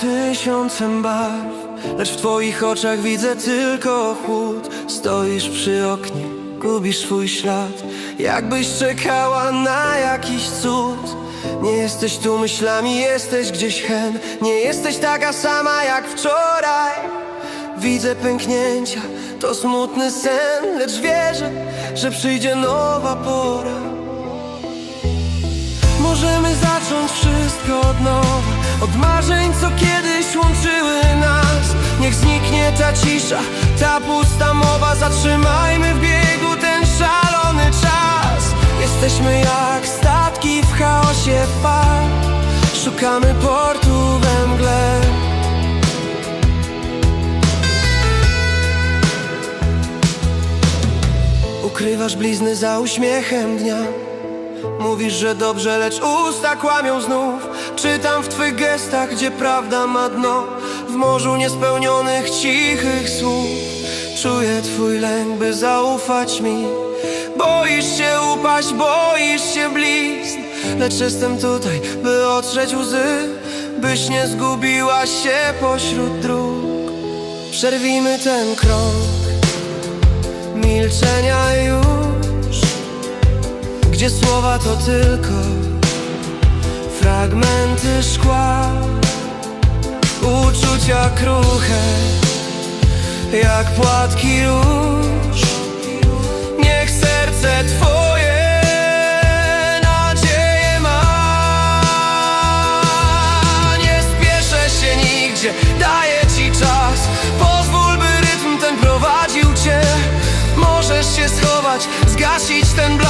tysiącem barw Lecz w twoich oczach widzę tylko chłód. Stoisz przy oknie, gubisz swój ślad. Jakbyś czekała na jakiś cud. Nie jesteś tu myślami, jesteś gdzieś hen. Nie jesteś taka sama jak wczoraj. Widzę pęknięcia, to smutny sen Lecz wierzę, że przyjdzie nowa pora. Możemy zacząć wszystko od nowa Od marzeń, co kiedyś łączyły nas. Niech zniknie ta cisza, ta pusta mowa. Zatrzymajmy w biegu ten szalony czas. Jesteśmy jak statki w chaosie fal Szukamy portu we mgle. Ukrywasz blizny za uśmiechem dnia Mówisz, że dobrze, lecz usta kłamią znów. Czytam w twych gestach, gdzie prawda ma dno. W morzu niespełnionych cichych słów. Czuję twój lęk, by zaufać mi. Boisz się upaść, boisz się blizn. Lecz jestem tutaj, by otrzeć łzy Byś nie zgubiła się pośród dróg. Przerwijmy ten krąg Milczenia już gdzie słowa to tylko fragmenty szkła, uczucia kruche, jak płatki róż. Niech serce twoje nadzieję ma. Nie spieszę się nigdzie, daję ci czas. Pozwól, by rytm ten prowadził cię. Możesz się schować, zgasić tę